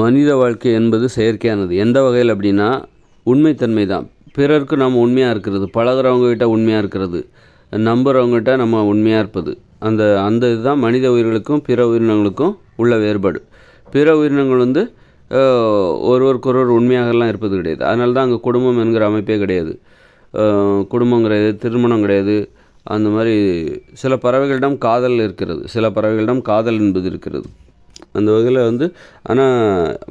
மனித வாழ்க்கை என்பது செயற்கையானது. எந்த வகையில் அப்படின்னா உண்மைத்தன்மை தான். பிறருக்கு நம்ம உண்மையாக இருக்கிறது பழகிறவங்ககிட்ட உண்மையாக இருக்கிறது நம்புகிறவங்ககிட்ட நம்ம உண்மையாக இருப்பது. அந்த அந்த இதுதான் மனித உயிர்களுக்கும் பிற உயிரினங்களுக்கும் உள்ள வேறுபாடு. பிற உயிரினங்கள் வந்து ஒருவருக்கொருவர் உண்மையாகலாம் இருப்பது கிடையாது. அதனால தான் அங்கே குடும்பம் என்கிற அமைப்பே கிடையாது. குடும்பம் கிடையாது திருமணம் கிடையாது. அந்த மாதிரி சில பறவைகளிடம் காதல் இருக்கிறது. சில பறவைகளிடம் காதல் என்பது இருக்கிறது. அந்த வகையில் வந்து ஆனால்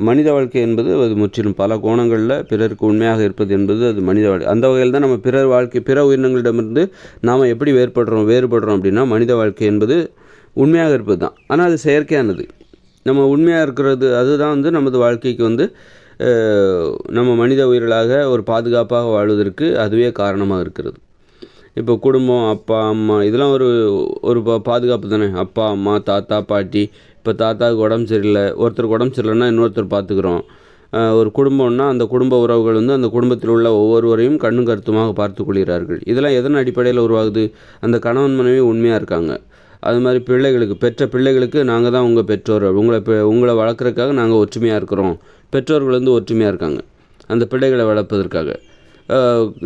மனித வாழ்க்கை என்பது அது முற்றிலும் பல கோணங்களில் பிறருக்கு உண்மையாக இருப்பது என்பது அது மனித வாழ்க்கை. அந்த வகையில் தான் நம்ம பிறர் வாழ்க்கை பிற உயிரினங்களிடமிருந்து நாம் எப்படி வேறுபடுறோம் வேறுபடுறோம் அப்படின்னா மனித வாழ்க்கை என்பது உண்மையாக இருப்பது தான். ஆனால் அது செயற்கையானது. நம்ம உண்மையாக இருக்கிறது அதுதான் வந்து நமது வாழ்க்கைக்கு வந்து நம்ம மனித உயிர்களாக ஒரு பாதுகாப்பாக வாழ்வதற்கு அதுவே காரணமாக இருக்கிறது. இப்போ குடும்பம் அப்பா அம்மா இதெல்லாம் ஒரு ஒரு பாதுகாப்பு தானே. அப்பா அம்மா தாத்தா பாட்டி இப்போ தாத்தாவுக்கு உடம்பு சரியில்லை ஒருத்தருக்கு உடம்பு சரியில்லைன்னா இன்னொருத்தர் பார்த்துக்குறோம். ஒரு குடும்பம்னா அந்த குடும்ப உறவுகள் வந்து அந்த குடும்பத்தில் உள்ள ஒவ்வொருவரையும் கண்ணும் கருத்துமாக பார்த்து கொள்கிறார்கள். இதெல்லாம் எதன் அடிப்படையில் உருவாகுது? அந்த கணவன் மனைவி உண்மையாக இருக்காங்க. அது மாதிரி பிள்ளைகளுக்கு பெற்ற பிள்ளைகளுக்கு நாங்கள் தான் உங்கள் பெற்றோர். உங்களை பெ- உங்களை வளர்க்குறதுக்காக நாங்கள் ஒற்றுமையாக இருக்கிறோம். பெற்றோர்கள் வந்து ஒற்றுமையாக இருக்காங்க. அந்த பிள்ளைகளை வளர்ப்பதற்காக.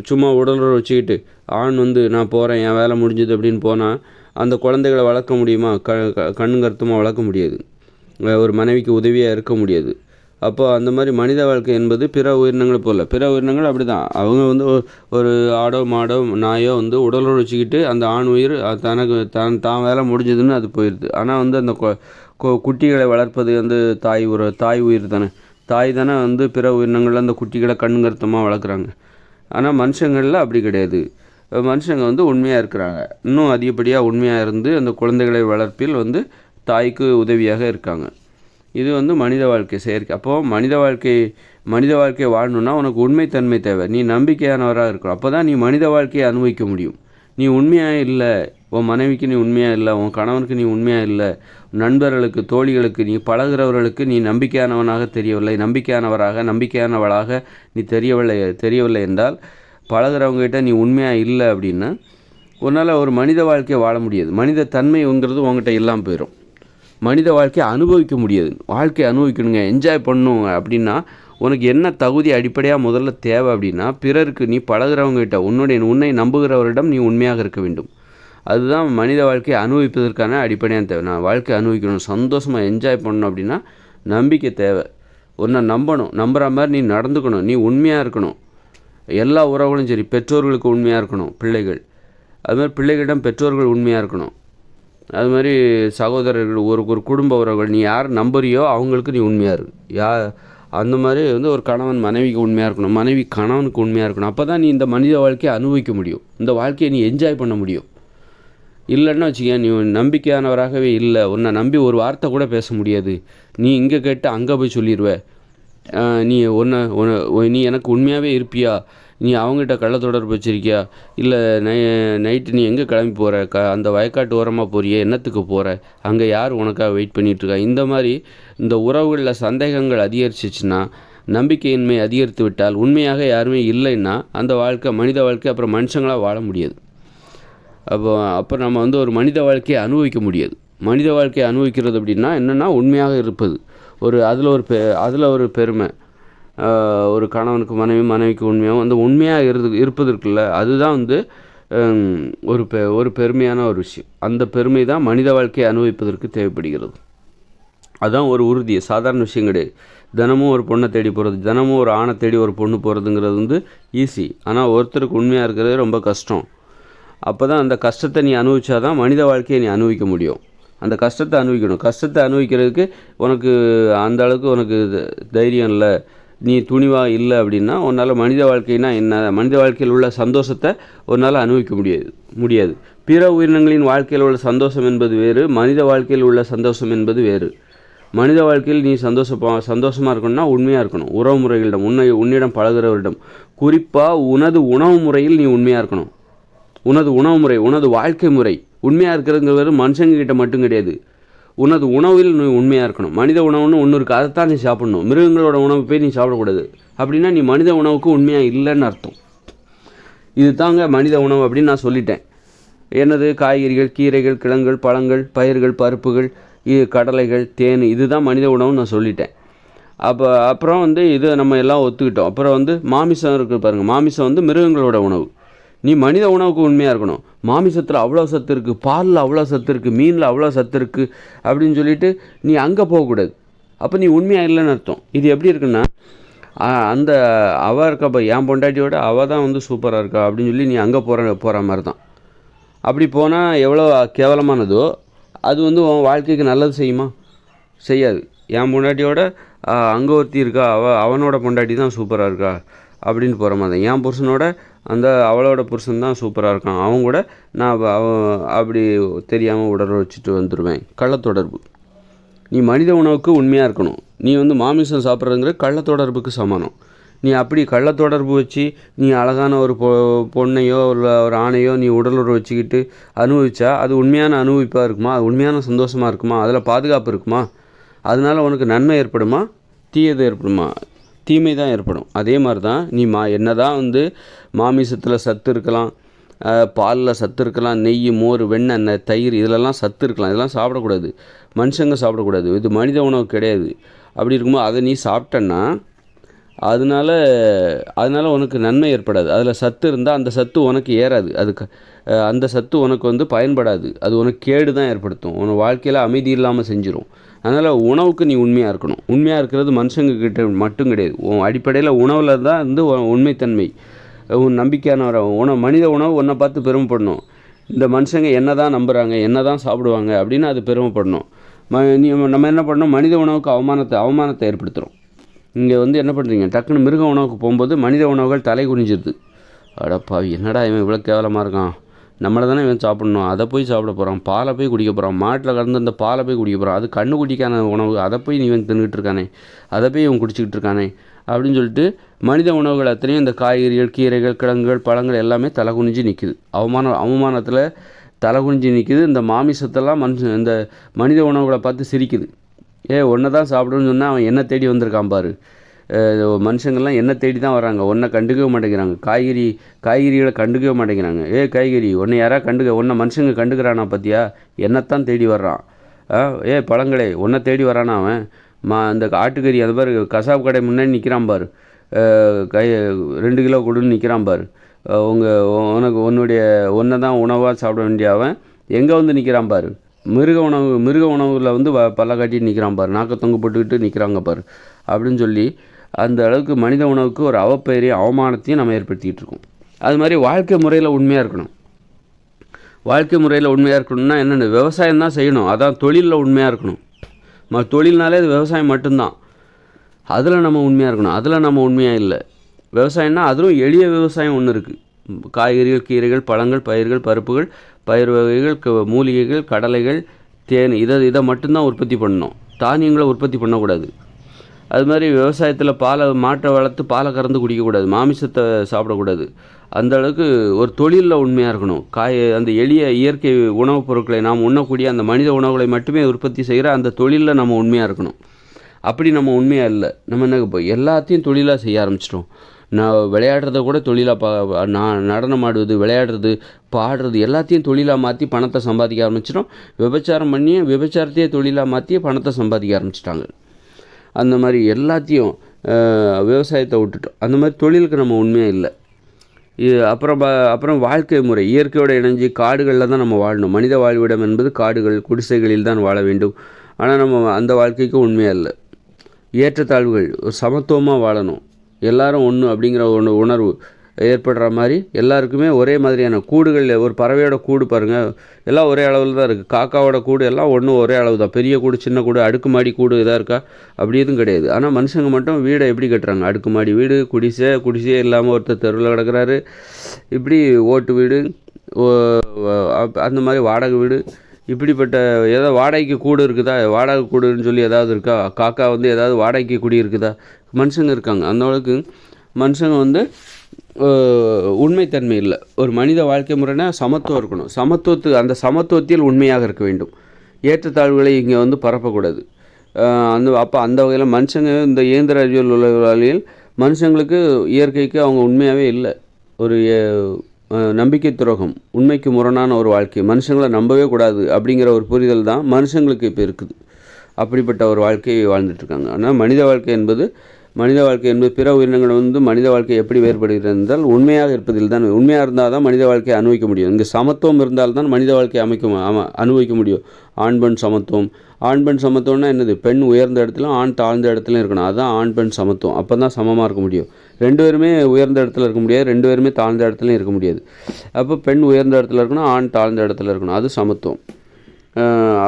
சும்மா உடலுறவு வச்சுக்கிட்டு ஆண் வந்து நான் போகிறேன் என் வேலை முடிஞ்சது அப்படின்னு போனால் அந்த குழந்தைகளை வளர்க்க முடியுமா? க கண் கருத்துமாக வளர்க்க முடியாது. ஒரு மனைவிக்கு உதவியாக இருக்க முடியாது. அப்போ அந்த மாதிரி மனித வாழ்க்கை என்பது பிற உயிரினங்களை போல. பிற உயிரினங்கள் அப்படி தான் அவங்க வந்து ஒரு ஆடோ மாடோ நாயோ வந்து உடல் வச்சுக்கிட்டு அந்த ஆண் உயிர் அது தனக்கு தன் தான் வேலை முடிஞ்சதுன்னு அது போயிடுது ஆனால் வந்து அந்த கொ- கொ- குட்டிகளை வளர்ப்பது வந்து தாய் உற தாய் உயிர் தானே. தாய் தானே வந்து பிற உயிரினங்கள் அந்த குட்டிகளை கண்ணுங்கருத்தமாக வளர்க்குறாங்க. ஆனால் மனுஷங்களில் அப்படி கிடையாது. மனுஷங்க வந்து உண்மையாக இருக்கிறாங்க. இன்னும் அதிகப்படியாக உண்மையாக இருந்து அந்த குழந்தைகளை வளர்ப்பில் வந்து தாய்க்கு உதவியாக இருக்காங்க. இது வந்து மனித வாழ்க்கை செயற்கை. அப்போது மனித வாழ்க்கை மனித வாழ்க்கை வாழணும்னா உனக்கு உண்மைத்தன்மை தேவை. நீ நம்பிக்கையானவராக இருக்கணும். அப்போ தான் நீ மனித வாழ்க்கையை அனுபவிக்க முடியும். நீ உண்மையாக இல்லை உன் மனைவிக்கு நீ உண்மையாக இல்லை உன் கணவனுக்கு நீ உண்மையாக இல்லை நண்பர்களுக்கு தோழிகளுக்கு நீ பழகுறவர்களுக்கு நீ நம்பிக்கையானவனாக தெரியவில்லை. நம்பிக்கையானவராக நம்பிக்கையானவளாக நீ தெரியவில்லை தெரியவில்லை என்றால் பழகிறவங்ககிட்ட நீ உண்மையாக இல்லை அப்படின்னா உன்னால் ஒரு மனித வாழ்க்கையை வாழ முடியாது. மனித தன்மைங்கிறது உங்ககிட்ட இல்லாமல் போயிடும் மனித வாழ்க்கையை அனுபவிக்க முடியாது. வாழ்க்கையை அனுபவிக்கணுங்க என்ஜாய் பண்ணுங்க அப்படின்னா உனக்கு என்ன தகுதி அடிப்படையாக முதல்ல தேவை அப்படின்னா பிறருக்கு நீ பழகிறவங்ககிட்ட உன்னுடைய உன்னை நம்புகிறவரிடம் நீ உண்மையாக இருக்க வேண்டும். அதுதான் மனித வாழ்க்கையை அனுபவிப்பதற்கான அடிப்படையான தேவை. நான் வாழ்க்கையை அனுபவிக்கணும் சந்தோஷமாக என்ஜாய் பண்ணணும் அப்படின்னா நம்பிக்கை தேவை. உன்னை நம்பணும். நம்புகிற மாதிரி நீ நடந்துக்கணும். நீ உண்மையாக இருக்கணும். எல்லா உறவுகளும் சரி பெற்றோர்களுக்கு உண்மையாக இருக்கணும் பிள்ளைகள். அது மாதிரி பிள்ளைகளிடம் பெற்றோர்கள் உண்மையாக இருக்கணும். அது மாதிரி சகோதரர்கள் ஒரு ஒரு குடும்ப உறவுகள் நீ யார் நம்புறியோ அவங்களுக்கு நீ உண்மையாக இரு. யா அந்த மாதிரி வந்து ஒரு கணவன் மனைவிக்கு உண்மையாக இருக்கணும் மனைவி கணவனுக்கு உண்மையாக இருக்கணும். அப்போ தான் நீ இந்த மனித வாழ்க்கையை அனுபவிக்க முடியும். இந்த வாழ்க்கையை நீ என்ஜாய் பண்ண முடியும். இல்லைன்னா வச்சுக்க நீ நம்பிக்கையானவராகவே இல்லை. உன்னை நம்பி ஒரு வார்த்தை கூட பேச முடியாது. நீ இங்கே கேட்டு அங்கே போய் சொல்லிடுவ நீ ஒன்று ஒன்று நீ எனக்கு உண்மையாகவே இருப்பியா? நீ அவங்ககிட்ட கள்ள தொடர்பு வச்சுருக்கியா? இல்லை நை நைட்டு நீ எங்கே கிளம்பி போகிற க அந்த வயக்காட்டு ஓரமாக போறியே என்னத்துக்கு போகிற அங்கே யார் உனக்காக வெயிட் பண்ணிகிட்ருக்கா இந்த மாதிரி இந்த உறவுகளில் சந்தேகங்கள் அதிகரிச்சிச்சுன்னா நம்பிக்கையின்மை அதிகரித்து விட்டால் உண்மையாக யாருமே இல்லைன்னா அந்த வாழ்க்கை மனித வாழ்க்கை அப்புறம் மனுஷங்களாக வாழ முடியாது. அப்போ அப்போ நம்ம வந்து ஒரு மனித வாழ்க்கையை அனுபவிக்க முடியாது. மனித வாழ்க்கையை அனுபவிக்கிறது அப்படின்னா என்னென்னா உண்மையாக இருப்பது. ஒரு அதில் ஒரு பெ அதில் ஒரு பெருமை. ஒரு கணவனுக்கு மனைவி மனைவிக்கு உண்மையாகவும் வந்து உண்மையாக இரு இருப்பது இருக்குல்ல அதுதான் வந்து ஒரு பெ ஒரு பெருமையான ஒரு விஷயம். அந்த பெருமை தான் மனித வாழ்க்கையை அனுபவிப்பதற்கு தேவைப்படுகிறது. அதுதான் ஒரு உறுதி. சாதாரண விஷயம் கிடையாது. தினமும் ஒரு பொண்ணை தேடி போகிறது தினமும் ஒரு ஆணை தேடி ஒரு பொண்ணு போகிறதுங்கிறது வந்து ஈஸி ஆனால் ஒருத்தருக்கு உண்மையாக இருக்கிறது ரொம்ப கஷ்டம். அப்போ தான் அந்த கஷ்டத்தை நீ அனுபவிச்சாதான் மனித வாழ்க்கையை நீ அனுபவிக்க முடியும். அந்த கஷ்டத்தை அனுபவிக்கணும். கஷ்டத்தை அனுபவிக்கிறதுக்கு உனக்கு அந்த அளவுக்கு உனக்கு த- தைரியம் இல்லை. நீ துணிவாக இல்லை அப்படின்னா உன்னால் மனித வாழ்க்கைனா என்ன? மனித வாழ்க்கையில் உள்ள சந்தோஷத்தை உன்னால் அனுபவிக்க முடியாது. முடியாது. பிற உயிரினங்களின் வாழ்க்கையில் உள்ள சந்தோஷம் என்பது வேறு மனித வாழ்க்கையில் உள்ள சந்தோஷம் என்பது வேறு. மனித வாழ்க்கையில் நீ சந்தோஷப்பா சந்தோஷமாக இருக்கணும்னா உண்மையாக இருக்கணும். உறவு முறைகளிடம் உன்னை உன்னிடம் பழகிறவரிடம். குறிப்பாக உனது உணவு முறையில் நீ உண்மையாக இருக்கணும். உனது உணவு முறை உனது வாழ்க்கை முறை. உண்மையாக இருக்கிறதுங்கிறது மனுஷங்கக்கிட்ட மட்டும் கிடையாது. உனது உணவில் நீ உண்மையாக இருக்கணும். மனித உணவுன்னு ஒன்று இருக்குது அதைத்தான் நீ சாப்பிடணும். மிருகங்களோட உணவு போய் நீ சாப்பிடக்கூடாது. அப்படின்னா நீ மனித உணவுக்கு உண்மையாக இல்லைன்னு அர்த்தம். இது தாங்க மனித உணவு அப்படின்னு நான் சொல்லிட்டேன். என்னது? காய்கறிகள் கீரைகள் கிழங்குகள் பழங்கள் பயிர்கள் பருப்புகள் இது கடலைகள் தேன் இதுதான் மனித உணவுன்னு நான் சொல்லிட்டேன். அப்போ அப்புறம் வந்து இது நம்ம எல்லாம் ஒத்துக்கிட்டோம். அப்புறம் வந்து மாமிசம் இருக்குது பாருங்கள் மாமிசம் வந்து மிருகங்களோட உணவு. நீ மனித உணவுக்கு உண்மையாக இருக்கணும். மாமிசத்தில் அவ்வளோ சத்து இருக்குது பாலில் அவ்வளோ சத்து இருக்குது மீனில் அவ்வளோ சத்து இருக்குது அப்படின்னு சொல்லிட்டு நீ அங்கே போகக்கூடாது அப்போ நீ உண்மையாக இல்லைன்னு அர்த்தம். இது எப்படி இருக்குன்னா அந்த அவள் இருக்கா இப்போ என் பொண்டாட்டியோட அவள் தான் வந்து சூப்பராக இருக்கா அப்படின்னு சொல்லி நீ அங்கே போகிற போகிற மாதிரி தான் அப்படி போனால் எவ்வளோ கேவலமானதோ அது வந்து உன் வாழ்க்கைக்கு நல்லது செய்யுமா? செய்யாது. என் பொண்டாட்டியோட அங்கே ஒருத்தி இருக்கா அவ அவனோட பொண்டாட்டி தான் சூப்பராக இருக்கா அப்படின்னு போகிற மாதிரி தான். என் புருஷனோட அந்த அவளோட புருஷன் தான் சூப்பராக இருக்கான். அவன் கூட நான் அவ- அப்படி தெரியாமல் உடற வச்சுட்டு வந்துடுவேன் கள்ளத்தொடர்பு நீ மனித உணவுக்கு உண்மையாக இருக்கணும். நீ வந்து மாமிசம் சாப்பிட்றதுங்கிற கள்ளத்தொடர்புக்கு சமானம் நீ அப்படி கள்ளத்தொடர்பு வச்சு நீ அழகான ஒரு பொ பொண்ணையோ இல்லை ஒரு ஆணையோ நீ உடலுறவு வச்சுக்கிட்டு அனுபவிச்சா அது உண்மையான அனுபவிப்பாக இருக்குமா? அது உண்மையான சந்தோஷமாக இருக்குமா? அதில் பாதுகாப்பு இருக்குமா? அதனால உனக்கு நன்மை ஏற்படுமா? தீயது ஏற்படுமா? தீமை தான் ஏற்படும். அதே மாதிரி தான் நீ மா என்ன தான் வந்து மாமிசத்தில் சத்து இருக்கலாம் பாலில் சத்து இருக்கலாம் நெய் மோர் வெண்ணெய் தயிர் இதிலெல்லாம் சத்து இருக்கலாம். இதெல்லாம் சாப்பிடக்கூடாது. மனுஷங்க சாப்பிடக்கூடாது. இது மனித உணவு கிடையாது. அப்படி இருக்கும்போது அதை நீ சாப்பிட்டன்னா அதனால அதனால உனக்கு நன்மை ஏற்படாது. அதில் சத்து இருந்தால் அந்த சத்து உனக்கு ஏறாது. அதுக்கு அந்த சத்து உனக்கு வந்து பயன்படாது. அது உனக்கு கேடு தான் ஏற்படுத்தும். உன் வாழ்க்கையில் அமைதி இல்லாமல் செஞ்சிடும் அதனால் உணவுக்கு நீ உண்மையாக இருக்கணும். உண்மையாக இருக்கிறது மனுஷங்கக்கிட்ட மட்டும் கிடையாது. உன் அடிப்படையில் உணவில் தான் வந்து உண்மைத்தன்மை. உன் நம்பிக்கையான உணவு மனித உணவு உன்னை பார்த்து பெருமைப்படணும். இந்த மனுஷங்க என்ன தான் நம்புகிறாங்க என்ன தான் சாப்பிடுவாங்க அப்படின்னு அது பெருமைப்படணும். ம நீ நம்ம என்ன பண்ணணும்? மனித உணவுக்கு அவமானத்தை அவமானத்தை ஏற்படுத்துகிறோம் இங்கே வந்து என்ன பண்ணுறீங்க டக்குன்னு மிருக உணவுக்கு போகும்போது மனித உணவுகள் தலை குறிஞ்சிருது அடப்பா என்னடா இவன் இவ்வளோ கேவலமாக இருக்கான்? நம்மளை தானே இவன் சாப்பிட்ணும். அதை போய் சாப்பிட போகிறான் பாலை போய் குடிக்க போகிறான் மாட்டில் கலந்து அந்த பாலை போய் குடிக்க போகிறான் அது கண்ணு குடிக்கான உணவு. அதை போய் நீ இவன் தின்னுட்டு இருக்கானே. அதை போய் இவன் குடிச்சிக்கிட்டு இருக்கானே. அப்படின்னு சொல்லிட்டு மனித உணவுகள் அத்தனையும் இந்த காய்கறிகள் கீரைகள் கிழங்குகள் பழங்கள் எல்லாமே தலை குனிஞ்சு நிற்குது அவமான அவமானத்தில் தலை குனிஞ்சு நிற்குது இந்த மாமிசத்தெல்லாம் மனுஷன் இந்த மனித உணவுகளை பார்த்து சிரிக்குது. ஏ ஒன்றை தான் சாப்பிடுன்னு சொன்னால் அவன் என்ன தேடி வந்திருக்கான் பாரு. மனுஷங்கள்லாம் என்ன தேடி தான் வராங்க. ஒன்றை கண்டுக்கவே மாட்டேங்கிறாங்க. காய்கறி காய்கறிகளை கண்டுக்கவே மாட்டேங்கிறாங்க. ஏ காய்கறி ஒன்றை யாராக கண்டுக்க ஒன்றை மனுஷங்க கண்டுக்கிறானா பார்த்தியா என்னத்தான் தேடி வர்றான். ஆ, ஏ பழங்களே ஒன்றை தேடி வரானா அவன்? மா அந்த ஆட்டுக்கறி அது பாரு கசாப்பு கடை முன்னாடி நிற்கிறான் பாரு. கை ரெண்டு கிலோ கொடுன்னு நிற்கிறான் பாரு. உங்கள் உனக்கு உன்னுடைய ஒன்றை தான் உணவாக சாப்பிட வேண்டிய அவன் எங்கே வந்து நிற்கிறான் பாரு? மிருக உணவு மிருக உணவில் வந்து வ- பல்ல காட்டிட்டு நிற்கிறான் பாரு. நாக்க தொங்க போட்டுக்கிட்டு நிற்கிறாங்க பாரு. அப்படின்னு சொல்லி அந்த அளவுக்கு மனித உணவுக்கு ஒரு அவப்பெயரையும் அவமானத்தையும் நம்ம ஏற்படுத்திக்கிட்டு இருக்கோம் அது மாதிரி வாழ்க்கை முறையில் உண்மையாக இருக்கணும். வாழ்க்கை முறையில் உண்மையாக இருக்கணும்னா என்னென்ன விவசாயம் தான் செய்யணும். அதான் தொழிலில் உண்மையாக இருக்கணும். ம தொழில்னாலே அது விவசாயம் மட்டும்தான். அதில் நம்ம உண்மையாக இருக்கணும். அதில் நம்ம உண்மையாக இல்லை. விவசாயம்னா அதிலும் எளிய விவசாயம் ஒன்று இருக்குது காய்கறிகள் கீரைகள் பழங்கள் பயிர்கள் பருப்புகள் பயிர் வகைகள் க- மூலிகைகள் கடலைகள் தேன் இதை இதை மட்டும்தான் உற்பத்தி பண்ணணும். தானியங்களை உற்பத்தி பண்ணக்கூடாது. அது மாதிரி விவசாயத்தில் பாலை மாட்டை வளர்த்து பாலை கறந்து குடிக்கக்கூடாது மாமிசத்தை சாப்பிடக்கூடாது. அந்த அளவுக்கு ஒரு தொழிலில் உண்மையாக இருக்கணும். காய் அந்த எளிய இயற்கை உணவுப் பொருட்களை நாம் உண்ணக்கூடிய அந்த மனித உணவுகளை மட்டுமே உற்பத்தி செய்கிற அந்த தொழிலில் நம்ம உண்மையாக இருக்கணும். அப்படி நம்ம உண்மையாக இல்லை. நம்ம என்ன இப்போ எல்லாத்தையும் தொழிலாக செய்ய ஆரம்பிச்சிட்டோம். நான் விளையாடுறத கூட தொழிலாக பா நான் நடனம் ஆடுவது விளையாடுறது பாடுறது எல்லாத்தையும் தொழிலாக மாற்றி பணத்தை சம்பாதிக்க ஆரம்பிச்சிட்டோம். விபச்சாரம் பண்ணி விபச்சாரத்தையே தொழிலாக மாற்றி பணத்தை சம்பாதிக்க ஆரம்பிச்சிட்டாங்க. அந்த மாதிரி எல்லாத்தையும் விவசாயத்தை விட்டுட்டோம். அந்த மாதிரி தொழிலுக்கு நம்ம உண்மையாக இல்லை. இது அப்புறம் ப- அப்புறம் வாழ்க்கை முறை. இயற்கையோடு இணைஞ்சு காடுகளில் தான் நம்ம வாழணும். மனித வாழ்விடம் என்பது காடுகள் குடிசைகளில் தான் வாழ வேண்டும். ஆனால் நம்ம அந்த வாழ்க்கைக்கு உண்மையாக இல்லை. ஏற்றத்தாழ்வுகள் ஒரு சமத்துவமாக வாழணும். எல்லாரும் ஒன்று அப்படிங்கிற ஒன்று உணர்வு. ஏற்படுற மாதிரி எல்லாருக்குமே ஒரே மாதிரியான கூடுகள் ஒரு பறவையோட கூடு பாருங்கள் எல்லாம் ஒரே அளவில் தான் இருக்குது காக்காவோட கூடு எல்லாம் ஒன்றும் ஒரே அளவு தான். பெரிய கூடு சின்ன கூடு அடுக்குமாடி கூடு இதாக இருக்கா? அப்படி எதுவும் கிடையாது. ஆனால் மனுஷங்க மட்டும் வீடை எப்படி கட்டுறாங்க? அடுக்குமாடி வீடு குடிசை குடிசையே இல்லாமல் ஒருத்தர் தெருவில் கிடக்கிறாரு. இப்படி ஓட்டு வீடு ஓ- அப்- அந்த மாதிரி வாடகை வீடு. இப்படிப்பட்ட ஏதோ வாடகைக்கு கூடு இருக்குதா? வாடகை கூடுன்னு சொல்லி ஏதாவது இருக்கா? காக்கா வந்து ஏதாவது வாடகைக்கு குடி இருக்குதா மனுஷங்க இருக்காங்க. அந்த அளவுக்கு மனுஷங்க வந்து உண்மைத்தன்மை இல்லை. ஒரு மனித வாழ்க்கை முறைனா சமத்துவம் இருக்கணும். சமத்துவத்து அந்த சமத்துவத்தில் உண்மையாக இருக்க வேண்டும். ஏற்றத்தாழ்வுகளை இங்கே வந்து பரப்பக்கூடாது. அந்த அப்போ அந்த வகையில் மனுஷங்க இந்த இயந்திர அறிவியல் உலகில் மனுஷங்களுக்கு இயற்கைக்கு அவங்க உண்மையாகவே இல்லை. ஒரு நம்பிக்கை துரோகம் உண்மைக்கு முரணான ஒரு வாழ்க்கை மனுஷங்களை நம்பவே கூடாது அப்படிங்கிற ஒரு புரிதல் தான் மனுஷங்களுக்கு இப்போ இருக்குது. அப்படிப்பட்ட ஒரு வாழ்க்கையை வாழ்ந்துட்டுருக்காங்க ஆனால் மனித வாழ்க்கை என்பது மனித வாழ்க்கை என்பது பிற உயிரினங்கள் வந்து மனித வாழ்க்கை எப்படி வேறுபடுகிறது என்றால் உண்மையாக இருப்பதில் தான் உண்மையாக இருந்தால் தான் மனித வாழ்க்கையை அனுபவிக்க முடியும். இங்கே சமத்துவம் இருந்தால் தான் மனித வாழ்க்கையை அமைக்க அனுபவிக்க முடியும். ஆண் பெண் சமத்துவம். ஆண் பெண் சமத்துவம்னா என்னது? பெண் உயர்ந்த இடத்துலையும் ஆண் தாழ்ந்த இடத்துலையும் இருக்கணும். அதுதான் ஆண் பெண் சமத்துவம். அப்போ தான் சமமாக இருக்க முடியும். ரெண்டு பேருமே உயர்ந்த இடத்துல இருக்க முடியாது ரெண்டு பேருமே தாழ்ந்த இடத்துலையும் இருக்க முடியாது. அப்போ பெண் உயர்ந்த இடத்துல இருக்கணும் ஆண் தாழ்ந்த இடத்துல இருக்கணும். அது சமத்துவம்.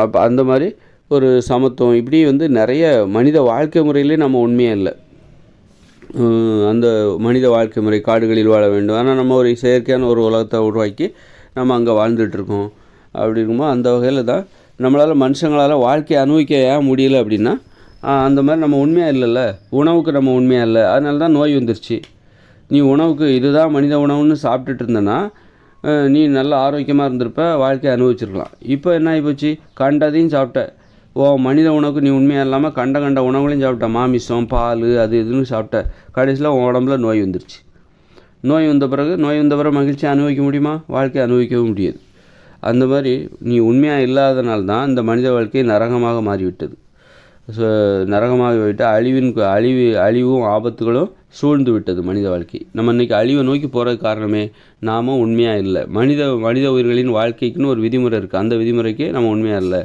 அப்போ அந்த மாதிரி ஒரு சமத்துவம். இப்படி வந்து நிறைய மனித வாழ்க்கை முறையிலே நம்ம உண்மையாக இல்லை. அந்த மனித வாழ்க்கை முறை காடுகளில் வாழ வேண்டும். ஆனால் நம்ம ஒரு செயற்கையான ஒரு உலகத்தை உருவாக்கி நம்ம அங்கே வாழ்ந்துட்டுருக்கோம். அப்படி இருக்கும்போது அந்த வகையில் தான் நம்மளால் மனுஷங்களால் வாழ்க்கையை அனுபவிக்க ஏன் முடியல அப்படின்னா அந்த மாதிரி நம்ம உண்மையாக இல்லைல்ல. உணவுக்கு நம்ம உண்மையாக இல்லை. அதனால தான் நோய் வந்துருச்சு. நீ உணவுக்கு இதுதான் மனித உணவுன்னு சாப்பிட்டுட்டு இருந்தேன்னா நீ நல்ல ஆரோக்கியமாக இருந்திருப்ப வாழ்க்கையை அனுபவிச்சிருக்கலாம். இப்போ என்ன ஆகிப்போச்சு கண்டதையும் சாப்பிட்ட. ஓ மனித உணவுக்கு நீ உண்மையாக இல்லாமல் கண்ட கண்ட உணவுகளையும் சாப்பிட்ட. மாமிசம் பால் அது இதுன்னு சாப்பிட்ட. கடைசியில் உன் உடம்புல நோய் வந்துருச்சு. நோய் வந்த பிறகு நோய் வந்த பிறகு மகிழ்ச்சி அனுபவிக்க முடியுமா? வாழ்க்கையை அனுபவிக்கவும் முடியாது. அந்த மாதிரி நீ உண்மையாக இல்லாதனால தான் இந்த மனித வாழ்க்கை நரகமாக மாறிவிட்டது. ஸோ நரகமாக போயிட்டு அழிவின் அழிவு அழிவும் ஆபத்துகளும் சூழ்ந்து விட்டது மனித வாழ்க்கை. நம்ம இன்றைக்கி அழிவை நோக்கி போகிறது காரணமே நாம உண்மையாக இல்லை. மனித மனித உயிர்களின் வாழ்க்கைக்குன்னு ஒரு விதிமுறை இருக்குது அந்த விதிமுறைக்கு நம்ம உண்மையாக இல்லை.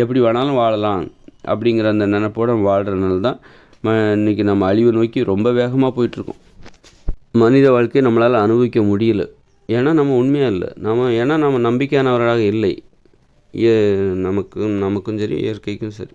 எப்படி வேணாலும் வாழலாம் அப்படிங்கிற அந்த நினப்போடு வாழ்கிறனால தான் ம இன்றைக்கி நம்ம அழிவை நோக்கி ரொம்ப வேகமாக போயிட்டுருக்கோம். மனித வாழ்க்கையை நம்மளால் அனுபவிக்க முடியல. ஏன்னா நம்ம உண்மையாக இல்லை. நம்ம ஏன்னா நம்ம நம்பிக்கையானவராக இல்லை. ஏ நமக்கும் நமக்கும் சரி இயற்கைக்கும் சரி.